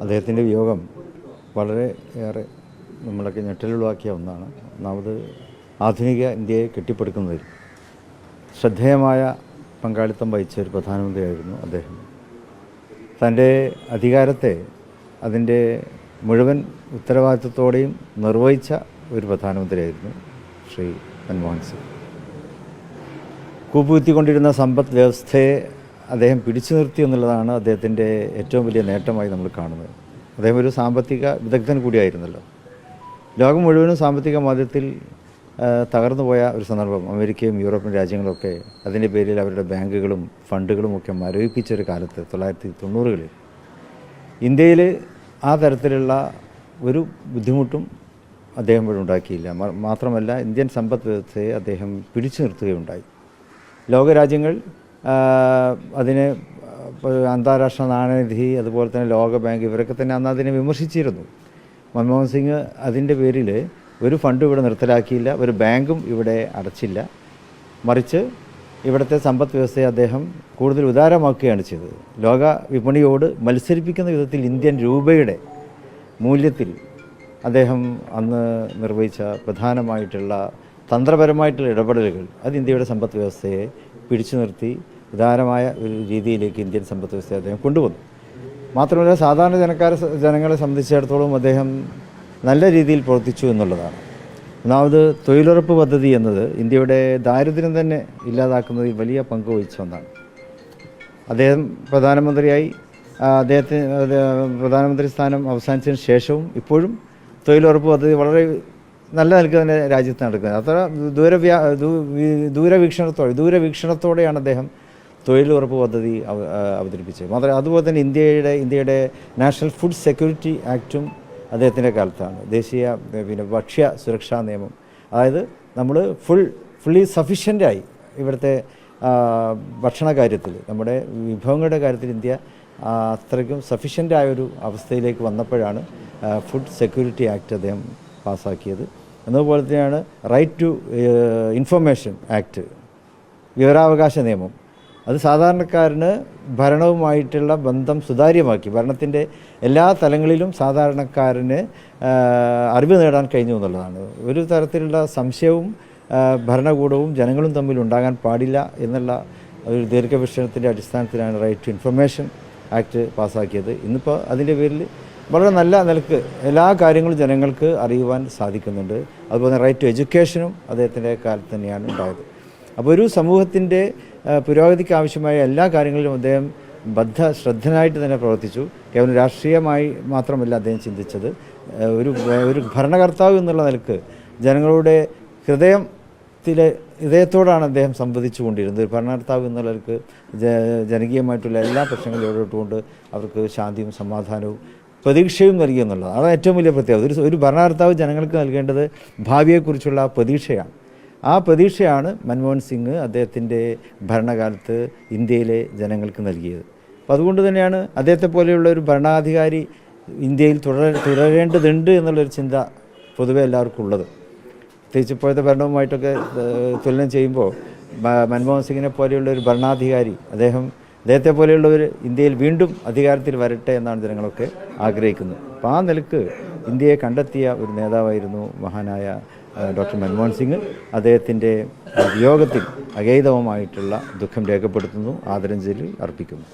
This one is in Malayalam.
അദ്ദേഹത്തിന്റെ വിയോഗം വളരെ ഏറെ നമ്മളൊക്കെ ഞെട്ടലുളവാക്കിയ ഒന്നാണ്. ഒന്നാമത് ആധുനിക ഇന്ത്യയെ കെട്ടിപ്പടുക്കുന്നതിൽ ശ്രദ്ധേയമായ പങ്കാളിത്തം വഹിച്ച ഒരു പ്രധാനമന്ത്രിയായിരുന്നു അദ്ദേഹം. തന്റെ അധികാരത്തെ അതിന്റെ മുഴുവൻ ഉത്തരവാദിത്വത്തോടെയും നിർവഹിച്ച ഒരു പ്രധാനമന്ത്രിയായിരുന്നു ശ്രീ മൻമോഹൻ സിംഗ്. കൂപ്പുകുത്തിക്കൊണ്ടിരുന്ന സമ്പദ് വ്യവസ്ഥയെ അദ്ദേഹം പിടിച്ചു നിർത്തി എന്നുള്ളതാണ് അദ്ദേഹത്തിന്റെ ഏറ്റവും വലിയ നേട്ടമായി നമ്മൾ കാണുന്നത്. അദ്ദേഹം ഒരു സാമ്പത്തിക വിദഗ്ധൻ കൂടിയായിരുന്നല്ലോ. ലോകം മുഴുവനും സാമ്പത്തിക മാധ്യത്തിൽ തകർന്നു പോയ ഒരു സന്ദർഭം. അമേരിക്കയും യൂറോപ്യൻ രാജ്യങ്ങളൊക്കെ അതിന്റെ പേരിൽ അവരുടെ ബാങ്കുകളും ഫണ്ടുകളും ഒക്കെ മരവിപ്പിച്ച ഒരു കാലത്ത് തൊള്ളായിരത്തി തൊണ്ണൂറുകളിൽ ഇന്ത്യയിൽ ആ തരത്തിലുള്ള ഒരു ബുദ്ധിമുട്ടും അദ്ദേഹം ഇവിടെ ഉണ്ടാക്കിയില്ല. മാത്രമല്ല ഇന്ത്യൻ സമ്പദ് വ്യവസ്ഥയെ അദ്ദേഹം പിടിച്ചു നിർത്തുകയുണ്ടായി. ലോകരാജ്യങ്ങൾ അതിനെ അന്താരാഷ്ട്ര നാണയനിധി അതുപോലെ തന്നെ ലോക ബാങ്ക് ഇവരൊക്കെ തന്നെ അന്ന് അതിനെ വിമർശിച്ചിരുന്നു. മൻമോഹൻ സിംഗ് അതിന്റെ പേരിൽ ഒരു ഫണ്ടും ഇവിടെ നിർത്തലാക്കിയില്ല ഒരു ബാങ്കും ഇവിടെ അടച്ചില്ല. മറിച്ച് ഇവിടുത്തെ സമ്പദ് വ്യവസ്ഥയെ അദ്ദേഹം കൂടുതൽ ഉദാരമാക്കുകയാണ് ചെയ്തത്. ലോക വിപണിയോട് മത്സരിപ്പിക്കുന്ന വിധത്തിൽ ഇന്ത്യൻ രൂപയുടെ മൂല്യത്തിൽ അദ്ദേഹം അന്ന് നിർവഹിച്ച പ്രധാനമായിട്ടുള്ള തന്ത്രപരമായിട്ടുള്ള ഇടപെടലുകൾ അത് ഇന്ത്യയുടെ സമ്പദ് വ്യവസ്ഥയെ പിടിച്ചു നിർത്തി ഉദാരമായ ഒരു രീതിയിലേക്ക് ഇന്ത്യൻ സമ്പദ് വ്യവസ്ഥയെ അദ്ദേഹം കൊണ്ടുവന്നു. മാത്രമല്ല സാധാരണ ജനക്കാരെ ജനങ്ങളെ സംബന്ധിച്ചിടത്തോളം അദ്ദേഹം നല്ല രീതിയിൽ പ്രവർത്തിച്ചു എന്നുള്ളതാണ്. ഒന്നാമത് തൊഴിലുറപ്പ് പദ്ധതി എന്നത് ഇന്ത്യയുടെ ദാരിദ്ര്യം തന്നെ ഇല്ലാതാക്കുന്നതിൽ വലിയ പങ്ക് വഹിച്ച ഒന്നാണ്. അദ്ദേഹം പ്രധാനമന്ത്രിയായി അദ്ദേഹത്തിന് പ്രധാനമന്ത്രി സ്ഥാനം അവസാനിച്ചതിന് ശേഷവും ഇപ്പോഴും തൊഴിലുറപ്പ് പദ്ധതി വളരെ നല്ല നിലയ്ക്ക് തന്നെ രാജ്യത്ത് നടക്കുന്നത്. അത്ര ദൂരവ്യാ ദൂരവീക്ഷണത്തോടെ ദൂരവീക്ഷണത്തോടെയാണ് അദ്ദേഹം തൊഴിലുറപ്പ് പദ്ധതി അവതരിപ്പിച്ചത്. മാത്രമല്ല അതുപോലെ തന്നെ ഇന്ത്യയുടെ ഇന്ത്യയുടെ നാഷണൽ ഫുഡ് സെക്യൂരിറ്റി ആക്റ്റും അദ്ദേഹത്തിന്റെ കാലത്താണ്. ദേശീയ പിന്നെ ഭക്ഷ്യ സുരക്ഷാ നിയമം. അതായത് നമ്മൾ ഫുൾ ഫുള്ളി സഫീഷ്യന്റായി ഇവിടുത്തെ ഭക്ഷണ കാര്യത്തിൽ നമ്മുടെ വിഭവങ്ങളുടെ കാര്യത്തിൽ ഇന്ത്യ അത്രയ്ക്കും സഫീഷ്യന്റായൊരു അവസ്ഥയിലേക്ക് വന്നപ്പോഴാണ് ഫുഡ് സെക്യൂരിറ്റി ആക്ട് അദ്ദേഹം പാസ്സാക്കിയത് എന്നതുപോലെ തന്നെയാണ് റൈറ്റ് ടു ഇൻഫർമേഷൻ ആക്ട് വിവരാവകാശ നിയമം. അത് സാധാരണക്കാരന് ഭരണവുമായിട്ടുള്ള ബന്ധം സുതാര്യമാക്കി ഭരണത്തിന്റെ എല്ലാ തലങ്ങളിലും സാധാരണക്കാരന് അറിവ് നേടാൻ കഴിഞ്ഞു എന്നുള്ളതാണ്. ഒരു തരത്തിലുള്ള സംശയവും ഭരണകൂടവും ജനങ്ങളും തമ്മിൽ ഉണ്ടാകാൻ പാടില്ല എന്നുള്ള ഒരു ദീർഘവീക്ഷണത്തിന്റെ അടിസ്ഥാനത്തിലാണ് റൈറ്റ് ടു ഇൻഫർമേഷൻ ആക്ട് പാസ്സാക്കിയത്. ഇന്നിപ്പോൾ അതിന്റെ പേരിൽ വളരെ നല്ല നിലയ്ക്ക് എല്ലാ കാര്യങ്ങളും ജനങ്ങൾക്ക് അറിയുവാൻ സാധിക്കുന്നുണ്ട്. അതുപോലെ റൈറ്റ് ടു എഡ്യൂക്കേഷനും അദ്ദേഹത്തിന്റെ കാലത്ത് തന്നെയാണ് ഉണ്ടായത്. അപ്പോൾ ഒരു സമൂഹത്തിന്റെ പുരോഗതിക്ക് ആവശ്യമായ എല്ലാ കാര്യങ്ങളിലും അദ്ദേഹം ബദ്ധ ശ്രദ്ധനായിട്ട് തന്നെ പ്രവർത്തിച്ചു. കേവലം രാഷ്ട്രീയമായി മാത്രമല്ല അദ്ദേഹം ചിന്തിച്ചത്. ഒരു ഒരു ഭരണകർത്താവ് എന്നുള്ള നിലയ്ക്ക് ജനങ്ങളുടെ ഹൃദയത്തിലെ ഹൃദയത്തോടാണ് അദ്ദേഹം സംവദിച്ചു കൊണ്ടിരുന്നത് ഒരു ഭരണകർത്താവ് എന്നുള്ളവർക്ക് ജനകീയമായിട്ടുള്ള എല്ലാ പ്രശ്നങ്ങളും ഇടപെട്ടുകൊണ്ട് അവർക്ക് ശാന്തിയും സമാധാനവും പ്രതീക്ഷയും നൽകി എന്നുള്ളത് അതാണ് ഏറ്റവും വലിയ പ്രത്യേകത. ഒരു ഒരു ഭരണകർത്താവ് ജനങ്ങൾക്ക് നൽകേണ്ടത് ഭാവിയെക്കുറിച്ചുള്ള പ്രതീക്ഷയാണ്. ആ പ്രതീക്ഷയാണ് മൻമോഹൻ സിംഗ് അദ്ദേഹത്തിന്റെ ഭരണകാലത്ത് ഇന്ത്യയിലെ ജനങ്ങൾക്ക് നൽകിയത്. അപ്പോൾ അതുകൊണ്ട് തന്നെയാണ് അദ്ദേഹത്തെ പോലെയുള്ള ഒരു ഭരണാധികാരി ഇന്ത്യയിൽ തുടര തുടരേണ്ടതുണ്ട് എന്നുള്ളൊരു ചിന്ത പൊതുവെ എല്ലാവർക്കും ഉള്ളത്. പ്രത്യേകിച്ച് ഇപ്പോഴത്തെ ഭരണവുമായിട്ടൊക്കെ തുലനം ചെയ്യുമ്പോൾ മൻമോഹൻ സിംഗിനെ പോലെയുള്ള ഒരു ഭരണാധികാരി അദ്ദേഹം അദ്ദേഹത്തെ പോലെയുള്ളവർ ഇന്ത്യയിൽ വീണ്ടും അധികാരത്തിൽ വരട്ടെ എന്നാണ് ജനങ്ങളൊക്കെ ആഗ്രഹിക്കുന്നത്. അപ്പോൾ ആ നിലയ്ക്ക് ഇന്ത്യയെ കണ്ടെത്തിയ ഒരു നേതാവായിരുന്നു മഹാനായ ഡോക്ടർ മൻമോഹൻ സിംഗ് അദ്ദേഹത്തിന്റെ വിയോഗത്തിൽ അഗൈതവമായിട്ടുള്ള ദുഃഖം രേഖപ്പെടുത്തുന്നു ആദരാഞ്ജലി അർപ്പിക്കുന്നു.